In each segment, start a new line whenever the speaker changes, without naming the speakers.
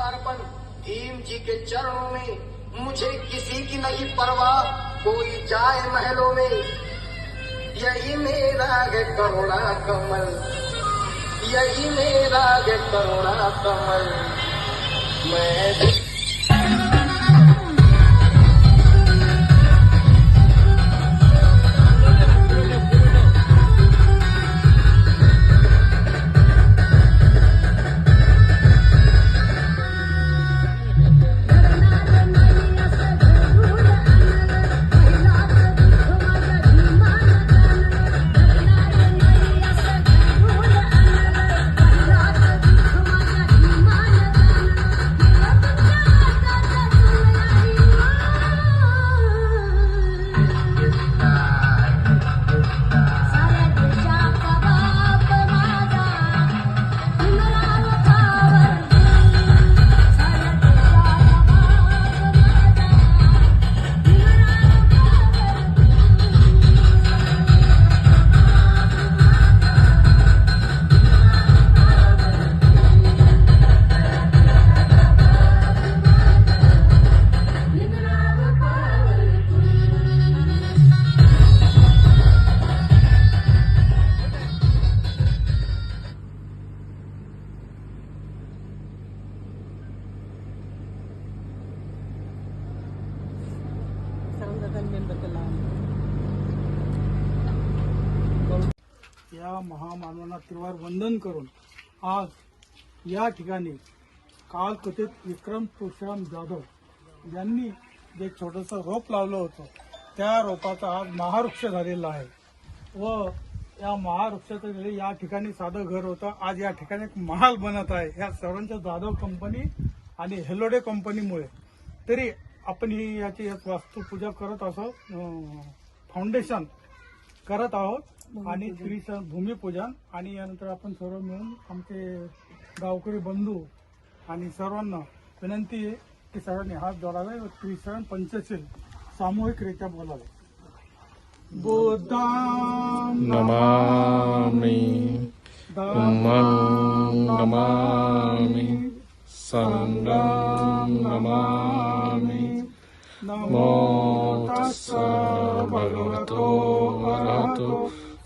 अर्पण भीम जी के चरणों में मुझे किसी की नहीं परवाह, कोई जाए महलों में। यही मेरा है करुणा कमल, यही मेरा है करुणा कमल। मैं
या महामानवांना त्रिवार वंदन करून आज या ठिकाणी कालकथित विक्रम तुळशीराम जाधव यांनी जे छोटंसं रोप लावलं होतं त्या रोपाचा आज महावृक्ष झालेला आहे. व या महावृक्षाचं या ठिकाणी साधं घर होतं आज या ठिकाणी एक महाल बनत आहे. या सर्वांच्या जाधव कंपनी आणि हेलोडे कंपनीमुळे. तरी आपण ही याची वास्तुपूजा करत असो फाउंडेशन करत आहोत. आणि त्रिसण भूमिपूजन. आणि यानंतर आपण सर्व मिळून आमचे गावकरी बंधू आणि सर्वांना विनंती आहे की सर्वांनी हात जोडावे व त्रिसरण पंचशील सामूहिकरित्या बोलावे. बुद्धां
नमामि उम्मं नमामि सङ्गं नमामि। नमो तस्स भगवतो अरहतो।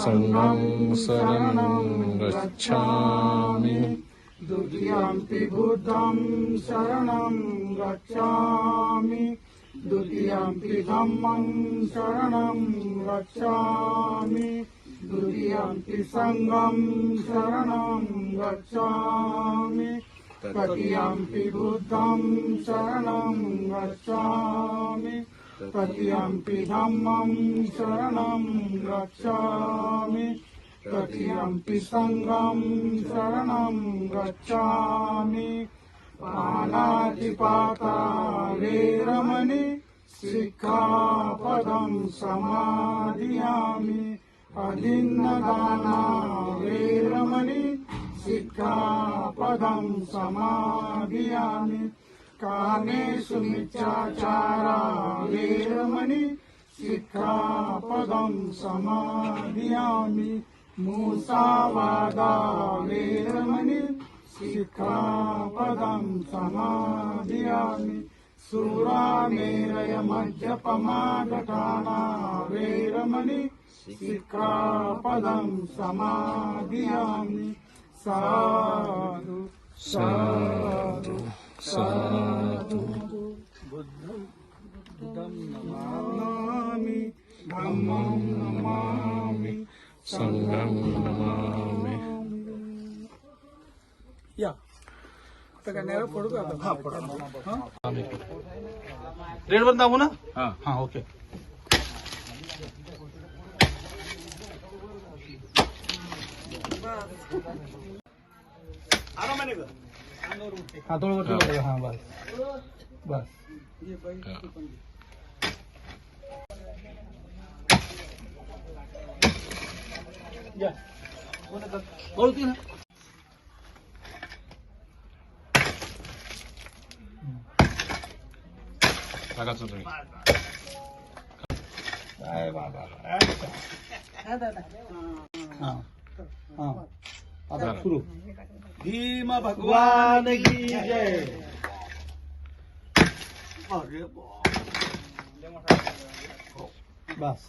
সঙ্গম শরণম গচ্ছামি
দ্বিতীয়াম্পি বুদ্ধম শরণম গচ্ছামি দ্বিতীয়াম্পি ধম্মং শরণম গচ্ছামি দ্বিতীয়াম্পি সঙ্গম শরণম গচ্ছামি তৃতীয়াম্পি বুদ্ধম শরণম গচ্ছামি तृतीयम्पि धम्मं शरणं गच्छामि तृतीयम्पि सङ्गं शरणं गच्छामि पाणातिपाता वेरमणि शिक्षापदं समाधियामि अदिन्नदाना वेरमणि शिक्षापदं समाधियामि कामेषु मिथ्याचारा वेरमणि शिक्षापदं समाधियामि मूसावादा वेरमणि शिखापदं समाधियामि सुरामेरय मध्यपमादठाना वेरमणि शिखापदं समाधियामि साधु
साधु। साधु।
बुद्धं नमामि धम्मं नमामि
नमामि।
या। का आता? हा?
रेड वर दाबू ना?
हा। ओके।
आरामाने कर
हा थोडं वरती बघा. हा बस। बस।
हा.
या
ओळखी
तुम्ही
काय बाबा हा हा आता सुरू भीम भगवान की जय अरे बा. बस